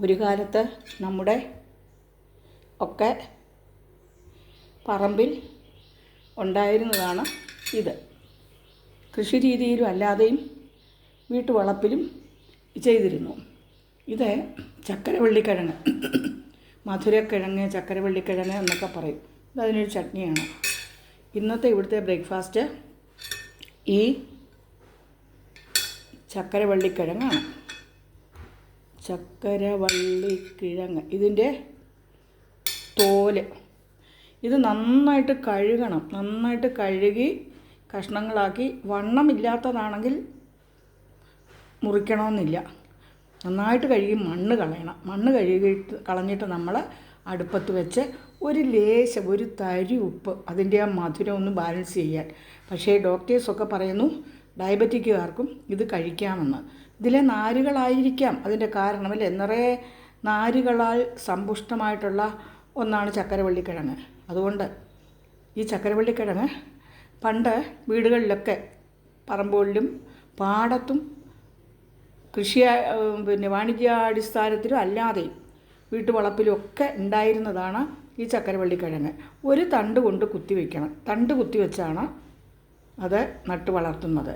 ഒരു കാലത്ത് നമ്മുടെ ഒക്കെ പറമ്പിൽ ഉണ്ടായിരുന്നതാണ് ഇത്. കൃഷി രീതിയിലും അല്ലാതെയും വീട്ടുവളപ്പിലും ചെയ്തിരുന്നു. ഇത് ചക്കരവള്ളിക്കിഴങ്ങ് മധുരക്കിഴങ്ങ് ചക്കരവള്ളിക്കിഴങ്ങ് എന്നൊക്കെ പറയും. ഇതതിനൊരു ചട്നിയാണ്. ഇന്നത്തെ ഇവിടുത്തെ ബ്രേക്ക്ഫാസ്റ്റ് ഈ ചക്കരവള്ളിക്കിഴങ്ങാണ്. ചക്കരവള്ളിക്കിഴങ്ങ് ഇതിന്റെ തോൽ. ഇത് നന്നായിട്ട് കഴുകണം. നന്നായിട്ട് കഴുകി കഷ്ണങ്ങളാക്കി. വണ്ണമില്ലാത്തതാണെങ്കിൽ മുറിക്കണമെന്നില്ല. നന്നായിട്ട് കഴുകി മണ്ണ് കളയണം. മണ്ണ് കഴുകിയിട്ട് കളഞ്ഞിട്ട് നമ്മൾ അടുപ്പത്ത് വെച്ച് ഒരു ലേശം ഒരു തരി ഉപ്പ് അതിന്റെ ആ മധുരം ഒന്ന് ബാലൻസ് ചെയ്യാൻ. പക്ഷേ ഡോക്ടേഴ്സൊക്കെ പറയുന്നു ഡയബറ്റിക്കുകാർക്കും ഇത് കഴിക്കാമെന്ന്. ഇതിലെ നാരുകളായിരിക്കാം അതിന്റെ കാരണം അല്ലേ? നിറയെ നാരുകളാൽ സമ്പുഷ്ടമായിട്ടുള്ള ഒന്നാണ് ചക്കരവള്ളിക്കിഴങ്ങ്. അതുകൊണ്ട് ഈ ചക്കരവള്ളിക്കിഴങ്ങ് പണ്ട് വീടുകളിലൊക്കെ പറമ്പുകളിലും പാടത്തും കൃഷി പിന്നെ വാണിജ്യാടിസ്ഥാനത്തിലും അല്ലാതെയും വീട്ടുവളപ്പിലൊക്കെ ഉണ്ടായിരുന്നതാണ് ഈ ചക്കരവള്ളിക്കിഴങ്ങ്. ഒരു തണ്ട് കൊണ്ട് കുത്തി വയ്ക്കണം തണ്ട് കുത്തി വെച്ചാണ് അത് നട്ടു വളർത്തുന്നത്.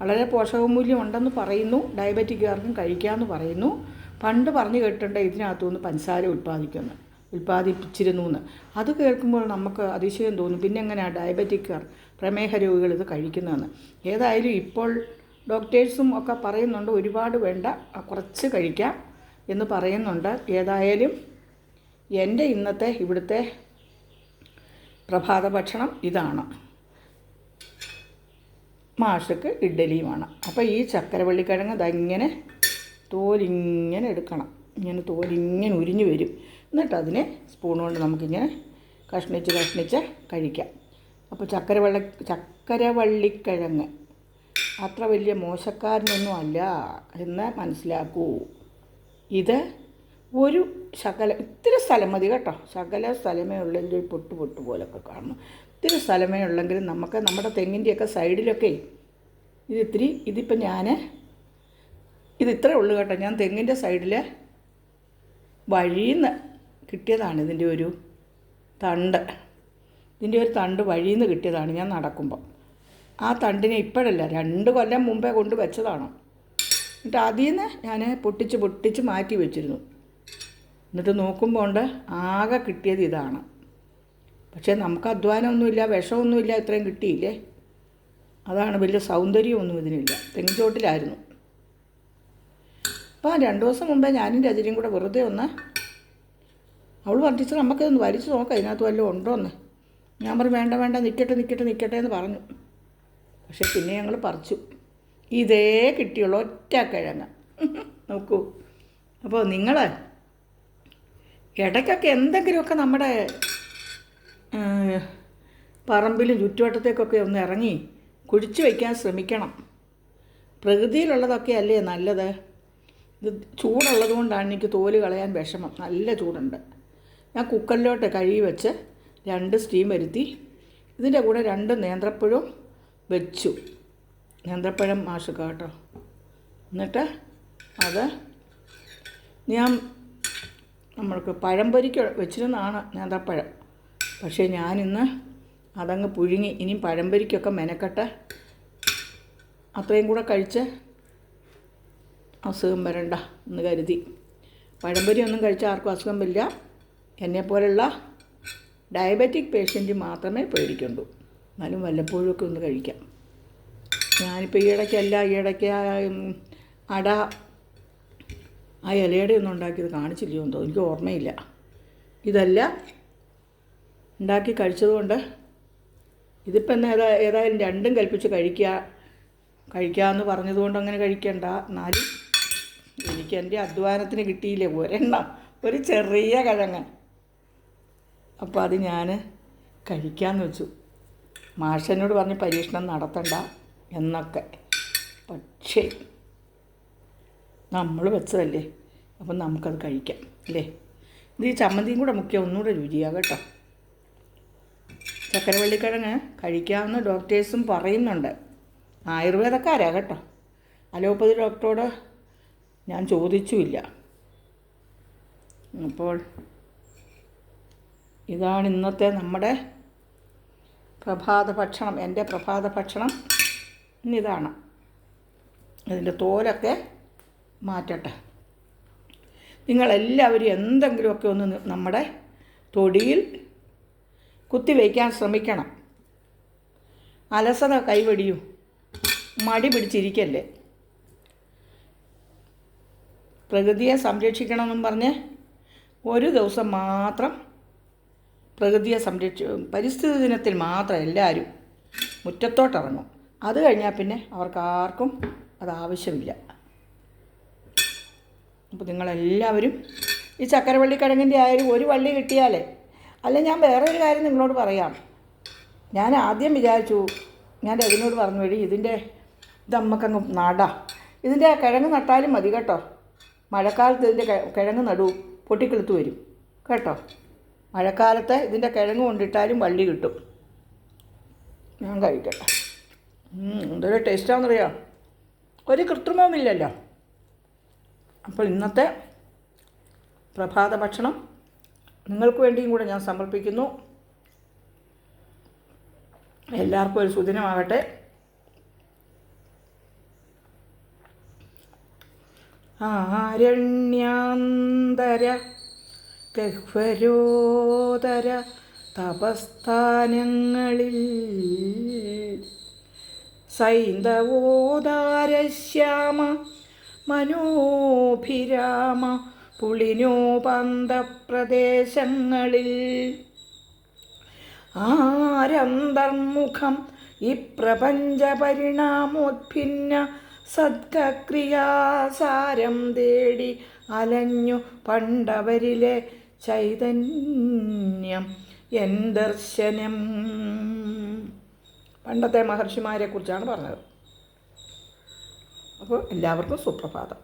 വളരെ പോഷകമൂല്യം ഉണ്ടെന്ന് പറയുന്നു. ഡയബറ്റിക്കുകാർക്കും കഴിക്കാമെന്ന് പറയുന്നു. പണ്ട് പറഞ്ഞു കേട്ടിട്ടുണ്ട് ഇതിനകത്തുനിന്ന് പഞ്ചസാര ഉൽപ്പാദിക്കുന്നു ഉൽപ്പാദിപ്പിച്ചിരുന്നു എന്ന് അത് കേൾക്കുമ്പോൾ നമുക്ക് അതിശയം തോന്നും പിന്നെ എങ്ങനെയാണ് ഡയബറ്റിക്കാർ പ്രമേഹ രോഗികൾ ഇത് കഴിക്കുന്നതെന്ന്. ഏതായാലും ഇപ്പോൾ ഡോക്ടേഴ്സും ഒക്കെ പറയുന്നുണ്ട് ഒരുപാട് വേണ്ട കുറച്ച് കഴിക്കാം എന്ന് പറയുന്നുണ്ട്. ഏതായാലും എന്റെ ഇന്നത്തെ ഇവിടുത്തെ പ്രഭാത ഭക്ഷണം ഇതാണ്. മാഷക്ക് ഇഡ്ഡലിയുമാണ്. അപ്പോൾ ഈ ചക്കരവള്ളിക്കിഴങ്ങ് അതങ്ങനെ തോലിങ്ങനെ എടുക്കണം. ഇങ്ങനെ തോലിങ്ങനെ ഉരിഞ്ഞു വരും. എന്നിട്ട് അതിനെ സ്പൂൺ കൊണ്ട് നമുക്കിങ്ങനെ കഷ്ണിച്ച് കഷ്ണിച്ച് കഴിക്കാം. അപ്പോൾ ചക്കരവള്ള ചക്കരവള്ളിക്കിഴങ്ങ്. അത്ര വലിയ മോശക്കാരനൊന്നും അല്ല എന്ന് മനസ്സിലാക്കൂ. ഇത് ഒരു ശകല ഇത്തിരി സ്ഥലം മതി കേട്ടോ. ശകല സ്ഥലമേ ഉള്ളെങ്കിൽ പൊട്ട് പൊട്ട് പോലൊക്കെ കാണും. ഇത്തിരി സ്ഥലമേ ഉള്ളെങ്കിലും നമുക്ക് നമ്മുടെ തെങ്ങിന്റെയൊക്കെ സൈഡിലൊക്കെ ഇത് ഇത്തിരി ഇതിപ്പോൾ ഞാൻ ഇത് ഇത്രേ ഉള്ളൂ കേട്ടോ. ഞാൻ തെങ്ങിന്റെ സൈഡിൽ വഴിയിൽ കിട്ടിയതാണ് ഇതിന്റെ ഒരു തണ്ട്. ഇതിന്റെ ഒരു തണ്ട് വഴിയിൽ നിന്ന് കിട്ടിയതാണ് ഞാൻ നടക്കുമ്പോൾ ആ തണ്ടിനെ ഇപ്പോഴല്ല രണ്ട് കൊല്ലം മുമ്പേ കൊണ്ട് വെച്ചതാണ്. എന്നിട്ട് അതിൽ നിന്ന് ഞാൻ പൊട്ടിച്ച് പൊട്ടിച്ച് മാറ്റി വെച്ചിരുന്നു. എന്നിട്ട് നോക്കുമ്പോൾ ആകെ കിട്ടിയത് ഇതാണ്. പക്ഷേ നമുക്ക് അധ്വാനമൊന്നുമില്ല വിഷമൊന്നുമില്ല ഇത്രയും കിട്ടിയില്ലേ? അതാണ് വലിയ സൗന്ദര്യമൊന്നും ഇതിനില്ല. തെങ്ങിച്ചോട്ടിലായിരുന്നു അപ്പോൾ രണ്ട് ദിവസം മുമ്പേ ഞാനും രജനിയും കൂടെ വെറുതെ ഒന്ന് അവൾ പറഞ്ഞു ടീച്ചർ നമുക്കിതൊന്ന് വലിച്ചു നോക്കാം ഇതിനകത്ത് വല്ലതും ഉണ്ടോ എന്ന് ഞാൻ പറഞ്ഞു വേണ്ട വേണ്ട നിൽക്കട്ടെ നിൽക്കട്ടെ നിൽക്കട്ടെ എന്ന് പറഞ്ഞു. പക്ഷേ പിന്നെ ഞങ്ങൾ പറിച്ചു ഇതേ കിട്ടിയുള്ള ഒറ്റ കിഴങ്ങ്. നോക്കൂ. അപ്പോൾ നിങ്ങൾ ഇടയ്ക്കൊക്കെ എന്തെങ്കിലുമൊക്കെ നമ്മുടെ പറമ്പിലും ചുറ്റുവട്ടത്തേക്കൊക്കെ ഒന്ന് ഇറങ്ങി കുഴിച്ചു വയ്ക്കാൻ ശ്രമിക്കണം. പ്രകൃതിയിലുള്ളതൊക്കെ അല്ലേ നല്ലത്? ഇത് ചൂടുള്ളത് കൊണ്ടാണ് എനിക്ക് തോൽ കളയാൻ വിഷമം. നല്ല ചൂടുണ്ട്. ഞാൻ കുക്കറിലോട്ട് കഴുകി വെച്ച് രണ്ട് സ്റ്റീം വരുത്തി ഇതിന്റെ കൂടെ രണ്ട് നേന്ത്രപ്പഴവും വെച്ചു. നേന്ത്രപ്പഴം മാഷുക കേട്ടോ. എന്നിട്ട് അത് ഞാൻ നമ്മൾക്ക് പഴം പൊരിക്ക വെച്ചിരുന്നതാണ് നേന്ത്രപ്പഴം. പക്ഷേ ഞാനിന്ന് അതങ്ങ് പുഴുങ്ങി. ഇനിയും പഴംപരിക്കൊക്കെ മെനക്കെട്ട് അത്രയും കൂടെ കഴിച്ച് അസുഖം വരണ്ട എന്ന് കരുതി. പഴംപൊരി ഒന്നും കഴിച്ചാൽ ആർക്കും അസുഖം വരില്ല. എന്നെപ്പോലുള്ള ഡയബറ്റിക് പേഷ്യന്റ് മാത്രമേ പേടിക്കുള്ളൂ. എന്നാലും വല്ലപ്പോഴുമൊക്കെ ഒന്ന് കഴിക്കാം. ഞാനിപ്പോൾ ഈ ഇടയ്ക്കല്ല ഈ ഇടയ്ക്ക് ആ, ഉം, അട ആ ഇലയുടെ ഒന്നും ഉണ്ടാക്കിയത് കാണിച്ചില്ലയോ എന്തോ. എനിക്ക് ഓർമ്മയില്ല. ഇതെല്ലാം ഉണ്ടാക്കി കഴിച്ചതുകൊണ്ട് ഇതിപ്പം എന്നാ ഏതാ ഏതായാലും രണ്ടും കൽപ്പിച്ച് കഴിക്കുക. കഴിക്കാമെന്ന് പറഞ്ഞതുകൊണ്ട് അങ്ങനെ കഴിക്കണ്ട. എന്നാലും എനിക്ക് എന്റെ അധ്വാനത്തിന് കിട്ടിയില്ലേ ഒരെണ്ണം. ഒരു ചെറിയ കിഴങ്ങ്. അപ്പോൾ അത് ഞാൻ കഴിക്കാമെന്ന് വെച്ചു. മാഷനോട് പറഞ്ഞ് പരീക്ഷണം നടത്തണ്ട എന്നൊക്കെ. പക്ഷേ നമ്മൾ വെച്ചതല്ലേ. അപ്പം നമുക്കത് കഴിക്കാം അല്ലേ? ഇത് ഈ ചമ്മന്തിയും കൂടെ മുഖ്യം ഒന്നുകൂടെ രുചിയാണ് കേട്ടോ. ചക്കരവള്ളിക്കിഴങ്ങ് കഴിക്കാമെന്ന് ഡോക്ടേഴ്സും പറയുന്നുണ്ട്. ആയുർവേദക്കാരാ കേട്ടോ. അലോപ്പതി ഡോക്ടറോട് ഞാൻ ചോദിച്ചുമില്ല. അപ്പോൾ ഇതാണ് ഇന്നത്തെ നമ്മുടെ പ്രഭാത ഭക്ഷണം എന്റെ പ്രഭാത ഭക്ഷണം ഇന്നിതാണ്. അതിന്റെ തോലൊക്കെ മാറ്റട്ടെ. നിങ്ങളെല്ലാവരും എന്തെങ്കിലുമൊക്കെ ഒന്ന് നമ്മുടെ തൊടിയിൽ കുത്തിവയ്ക്കാൻ ശ്രമിക്കണം. അലസത കൈവടിയൂ. മടി പിടിച്ചിരിക്കല്ലേ? പ്രകൃതിയെ സംരക്ഷിക്കണമെന്നും പറഞ്ഞ് ഒരു ദിവസം മാത്രം പ്രകൃതിയെ സംരക്ഷ പരിസ്ഥിതി ദിനത്തിൽ മാത്രം എല്ലാവരും മുറ്റത്തോട്ടിറങ്ങും. അത് കഴിഞ്ഞാൽ പിന്നെ അവർക്കാർക്കും അത് ആവശ്യമില്ല. അപ്പോൾ നിങ്ങളെല്ലാവരും ഈ ചക്കരവള്ളി കിഴങ്ങിന്റെ ആയാലും ഒരു വള്ളി കിട്ടിയാലേ അല്ല ഞാൻ വേറെ ഒരു കാര്യം നിങ്ങളോട് പറയാം. ഞാൻ ആദ്യം വിചാരിച്ചു ഞാൻ രവിനോട് പറഞ്ഞു വഴി ഇതിന്റെ ഇത് നമുക്കങ്ങ് നടാം ഇതിന്റെ കിഴങ്ങ് നട്ടാലും മതി കേട്ടോ. മഴക്കാലത്ത് ഇതിന്റെ കിഴങ്ങ് നടൂ പൊട്ടിക്കെളുത്ത് വരും. കേട്ടോ? മഴക്കാലത്ത് ഇതിന്റെ കിഴങ്ങ് കൊണ്ടിട്ടാലും വള്ളി കിട്ടും. ഞാൻ കഴിക്കട്ടെ. എന്തൊരു ടേസ്റ്റാണെന്നറിയാം ഒരു കൃത്രിമവുമില്ലല്ലോ. അപ്പോൾ ഇന്നത്തെ പ്രഭാത ഭക്ഷണം നിങ്ങൾക്ക് വേണ്ടിയും കൂടെ ഞാൻ സമർപ്പിക്കുന്നു. എല്ലാവർക്കും ഒരു സുദിനമാകട്ടെ. ആരണ്യാന്തര ഗഹ്വരോദര തപസ്ഥാനങ്ങളിൽ സൈന്ധവോദാരശ്യാമ മനോഭിരാമ പുളിനോപന്തപ്രദേശങ്ങളിൽ ആരന്തർമുഖം ഇപ്രപഞ്ചപരിണാമോത്ഭിന്ന പ്രപഞ്ച പരിണാമോത്ഭിന്ന സദ്ക്രിയാസാരം തേടി അലഞ്ഞു പണ്ടവരിലെ ചൈതന്യം എൻ ദർശനം. പണ്ടത്തെ മഹർഷിമാരെ കുറിച്ചാണ് പറഞ്ഞത്. അപ്പോൾ എല്ലാവർക്കും സുപ്രഭാതം.